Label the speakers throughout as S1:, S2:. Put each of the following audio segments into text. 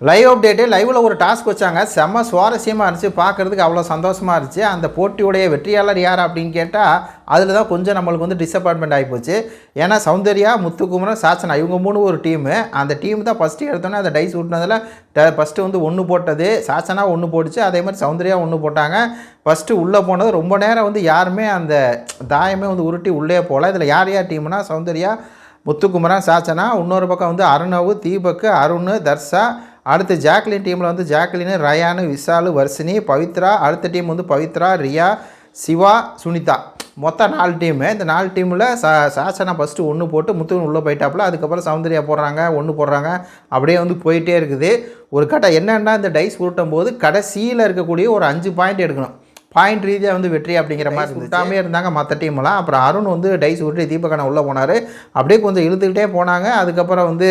S1: Live update லைவில் ஒரு task வச்சாங்க. செம்ம சுவாரஸ்யமாக இருந்துச்சு. பார்க்குறதுக்கு அவ்வளோ சந்தோஷமாக இருந்துச்சு. அந்த போட்டியுடைய வெற்றியாளர் யார் அப்படின்னு கேட்டால் அதில் தான் கொஞ்சம் நம்மளுக்கு வந்து டிசப்பாயின்மெண்ட் ஆகிப்போச்சு ஏன்னா சௌந்தர்யா முத்துக்குமரன் சாச்சனா இவங்க மூணு ஒரு டீமு அந்த டீம் தான் ஃபஸ்ட்டு எடுத்தோன்னே அந்த டைஸ் விட்டுனதில் ஃபஸ்ட்டு வந்து ஒன்று போட்டது. சாச்சனா ஒன்று போட்டுச்சு. அதே மாதிரி சௌந்தர்யா ஒன்று போட்டாங்க. ஃபஸ்ட்டு உள்ளே போனது ரொம்ப நேரம் வந்து யாருமே அந்த தாயமே வந்து உருட்டி உள்ளே போகல. இதில் யார் யார் டீம்னா சௌந்தர்யா முத்துக்குமரன் சாச்சனா இன்னொரு பக்கம் வந்து அருணவு தீபக் அருண் தர்ஷா அடுத்து ஜாக்லின் டீமில் வந்து ஜாக்லின் ரயானு விஷாலு வர்ஷினி பவித்ரா அடுத்த டீம் வந்து பவித்ரா ரியா சிவா சுனிதா. மொத்தம் நாலு டீமு. இந்த நாலு டீமில் சா சாசனா ஃபஸ்ட்டு ஒன்று போட்டு முத்துவன் உள்ளே போயிட்டாப்புல. அதுக்கப்புறம் சௌந்தர்யா போடுறாங்க ஒன்று போடுறாங்க. அப்படியே வந்து போயிட்டே இருக்குது. ஒரு கட்டம் என்னென்னா இந்த டைஸ் உருட்டும் போது கடைசியில் இருக்கக்கூடிய ஒரு அஞ்சு பாயிண்ட் எடுக்கணும். பாயிண்ட் ரீதியாக வந்து வெற்றி அப்படிங்கிற மாதிரி விட்டாமே இருந்தாங்க மற்ற டீம்லாம் அப்புறம் அருண் வந்து டைஸ் விட்டு தீபகண்ணா உள்ளே போனார். அப்படியே கொஞ்சம் இழுத்துக்கிட்டே போனாங்க. அதுக்கப்புறம் வந்து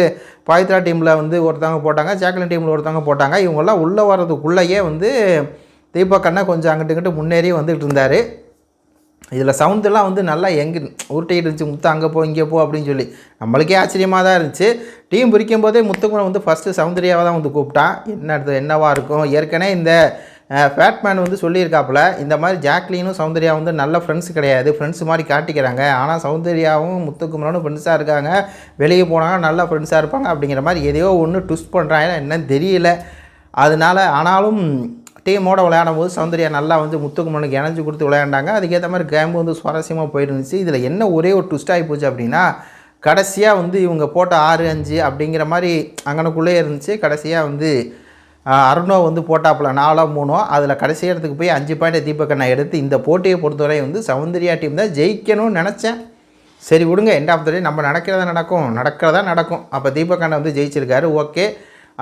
S1: பவித்ரா டீமில் வந்து ஒருத்தவங்க போட்டாங்க ஜாக்லின் டீமில் ஒருத்தவங்க போட்டாங்க. இவங்கெல்லாம் உள்ளே வர்றதுக்குள்ளேயே வந்து தீபகண்ணா கொஞ்சம் அங்கிட்டு இங்கிட்டு முன்னேறி வந்துகிட்டு இருந்தார். இதில் சவுண்டெல்லாம் வந்து நல்லா எங்கே உருட்டிக்கிட்டு இருந்துச்சு. முத்து அங்கே போ இங்கே போ அப்படின்னு சொல்லி. நம்மளுக்கே ஆச்சரியமாக தான் இருந்துச்சு. டீம் பிரிக்கும் போதே முத்துக்குமரன் வந்து ஃபஸ்ட்டு சௌந்தர்யாவை தான் வந்து கூப்பிட்டான். என்ன அடுத்து என்னவா இருக்கும்? ஏற்கனவே இந்த ஃபேட்மேன் வந்து சொல்லியிருக்காப்புல இந்த மாதிரி ஜாக்லினும் சௌந்தர்யா வந்து நல்ல ஃப்ரெண்ட்ஸ் கிடையாது. ஃப்ரெண்ட்ஸ் மாதிரி காட்டிக்கிறாங்க. ஆனால் சௌந்தர்யாவும் முத்துக்குமரனும் ஃப்ரெண்ட்ஸாக இருக்காங்க. வெளியே போனாங்க நல்ல ஃப்ரெண்ட்ஸாக இருப்பாங்க அப்படிங்கிற மாதிரி எதையோ ஒன்று ட்விஸ்ட் பண்ணுறாங்க என்னன்னு தெரியல. அதனால ஆனாலும் டீமோட விளையாடும் போது சௌந்தர்யா நல்லா வந்து முத்துக்குமரனுக்கு இணைஞ்சு கொடுத்து விளையாண்டாங்க. அதுக்கேற்ற மாதிரி கேம் வந்து சுவாரஸ்யமாக போயிருந்துச்சு. இதில் என்ன ஒரே ஒரு ட்விஸ்ட் ஆகி போச்சு அப்படின்னா கடைசியாக வந்து இவங்க போட்ட ஆறு அஞ்சு அப்படிங்கிற மாதிரி அங்கனக்குள்ளே இருந்துச்சு. கடைசியாக வந்து அருணோ வந்து போட்டாப்புல நாலோ மூணோ அதில் கடைசி இடத்துக்கு போய் அஞ்சு பாயிண்ட் தீபக்கண்ணா எடுத்து இந்த போட்டியை பொறுத்தவரை வந்து சௌந்தர்யா டீம் தான் ஜெயிக்கணும்னு நினச்சேன். சரி விடுங்க எண்ட் ஆஃப் த டே நம்ம நடக்கிறதா நடக்கும் நடக்கிறதா நடக்கும். அப்போ தீபக்கண்ணா வந்து ஜெயிச்சிருக்காரு ஓகே.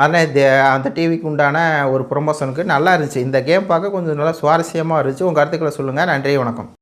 S1: ஆனால் இந்த அந்த டிவிக்கு உண்டான ஒரு ப்ரொமோஷனுக்கு நல்லா இருந்துச்சு. இந்த கேம் பார்க்க கொஞ்சம் நல்லா சுவாரஸ்யமாக இருந்துச்சு. உங்கள் கருத்துக்களை சொல்லுங்கள் நன்றி வணக்கம்.